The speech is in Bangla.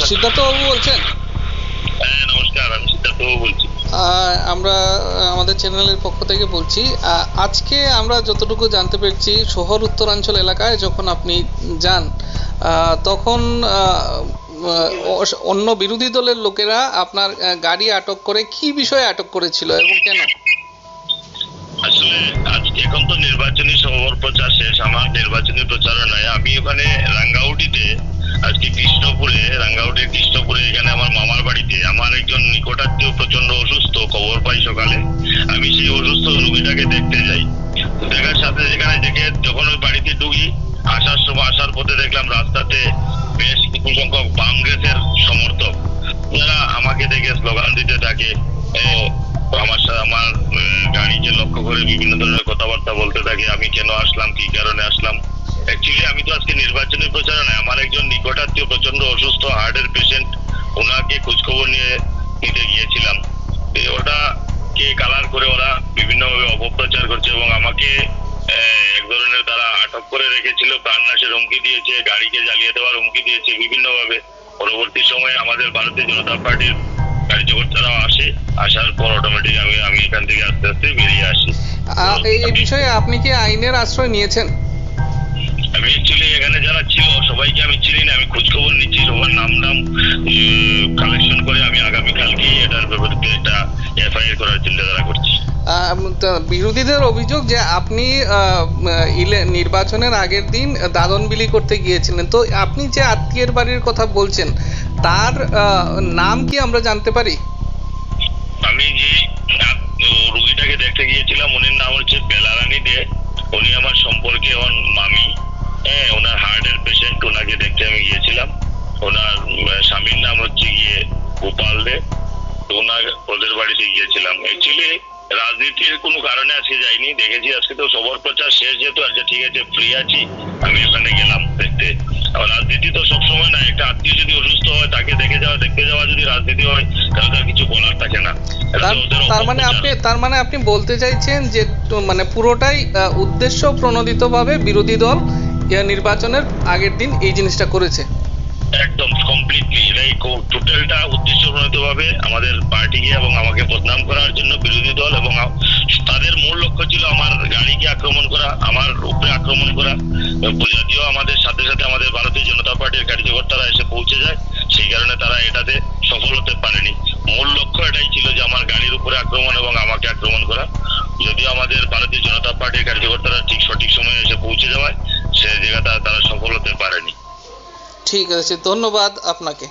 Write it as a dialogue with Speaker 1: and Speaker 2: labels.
Speaker 1: সিদ্ধার্থবাবু বলছেন?
Speaker 2: হ্যাঁ নমস্কার আমি সিদ্ধার্থবাবু বলছি।
Speaker 1: আমরা আমাদের চ্যানেলের পক্ষ থেকে বলছি আজকে আমরা যতটুকু জানতে পেরেছি শহর উত্তরাঞ্চল এলাকায় যখন আপনি যান তখন অন্য বিরোধী দলের লোকেরা আপনার গাড়ি আটক করে কি বিষয়ে আটক করেছিল এবং কেন?
Speaker 2: আসলে আজকে এখন তো নির্বাচনী সভর প্রচার শেষ আমার নির্বাচনী প্রচারণায় আমি ওখানে আজকে কৃষ্ণপুরে, রাঙ্গাউটে কৃষ্ণপুরে, এখানে আমার মামার বাড়িতে আমার একজন নিকটাত্মীয় প্রচণ্ড অসুস্থ, খবর পাই সকালে। আমি সেই অসুস্থ রোগীটাকে দেখতে যাই। দেখার সাথে যেখানে দেখে যখন ওই বাড়িতে ঢুকি, আসার সময়, আসার পথে দেখলাম রাস্তাতে বেশ কিছু সংখ্যক কংগ্রেসের সমর্থক। যারা আমাকে দেখে স্লোগান দিতে থাকে আমার সাথে আমার গাড়িকে লক্ষ্য করে বিভিন্ন ধরনের কথাবার্তা বলতে থাকে, আমি কেন আসলাম, কি কারণে আসলাম হার্টের পেশেন্ট ওনাকে খোঁজখবর নিয়ে নিতে গিয়েছিলাম। ওটা কে কালার করে ওরা বিভিন্নভাবে অপপ্রচার করছে এবং আমাকে এক ধরনের তারা আটক করে রেখেছিল প্রাণনাশের হুমকি দিয়েছে গাড়িকে জ্বালিয়ে দেওয়ার হুমকি দিয়েছে বিভিন্নভাবে। পরবর্তী সময়ে আমাদের ভারতীয় জনতা পার্টির কার্যকর্তারাও আসে আসার পর অটোমেটিক আমি আমি এখান থেকে আস্তে আস্তে বেরিয়ে আসি।
Speaker 1: এই এই বিষয়ে আপনি কি আইনের আশ্রয় নিয়েছেন?
Speaker 2: আমি অ্যাকচুয়ালি এখানে যারা ছিল সবাইকে আমি চিনি না আমি খোঁজ খবর নিচ্ছি সবার নাম
Speaker 1: বিরোধীদের অভিযোগ যে আপনি নির্বাচনের আগের দিন দাদন বিলি করতে গিয়েছিলেন। তো আপনি যে আত্মীয়ের বাড়ির কথা বলছেন, তার নাম কি আমরা জানতে পারি?
Speaker 2: আমি যে রুগীটাকে দেখতে গিয়েছিলাম উনির নাম হচ্ছে বেলারানী দে। উনি আমার সম্পর্কে আমার মামি। হ্যাঁ ওনার হার্টের পেশেন্ট ওনাকে দেখতে আমি গিয়েছিলাম। ওনার স্বামীর নাম হচ্ছে গিয়ে গোপাল দে। ওনার, ওদের বাড়িতে গিয়েছিলাম। অ্যাকচুয়ালি রাজনীতির কোনো কারণে আজকে যাইনি দেখেছি আজকে তো সবর প্রচার শেষ যেহেতু আচ্ছা ঠিক আছে ফ্রি আছি আমি ওখানে গেলাম দেখতে। আর রাজনীতি তো সবসময় না একটা আত্মীয় যদি অসুস্থ হয় তাকে দেখে যাওয়া দেখতে যাওয়া যদি রাজনীতি হয় তাহলে তার কিছু বলার থাকে না।
Speaker 1: তার মানে আপনি তার মানে আপনি বলতে চাইছেন যে মানে পুরোটাই উদ্দেশ্য প্রণোদিতভাবে বিরোধী দল নির্বাচনের আগের দিন এই জিনিসটা করেছে।
Speaker 2: একদম কমপ্লিটলি এটাই টোটালটা উদ্দেশ্যপ্রণীত ভাবে আমাদের পার্টিকে এবং আমাকে বদনাম করার জন্য বিরোধী দল এবং তাদের মূল লক্ষ্য ছিল আমার গাড়িকে আক্রমণ করা, আমার উপরে আক্রমণ করা যদিও আমাদের সাথে সাথে আমাদের ভারতীয় জনতা পার্টির কার্যকর্তারা এসে পৌঁছে যায়, সেই কারণে তারা এটাতে সফল হতে পারেনি। মূল লক্ষ্য এটাই ছিল যে আমার গাড়ির উপরে
Speaker 1: ঠিক আছে ধন্যবাদ আপনাকে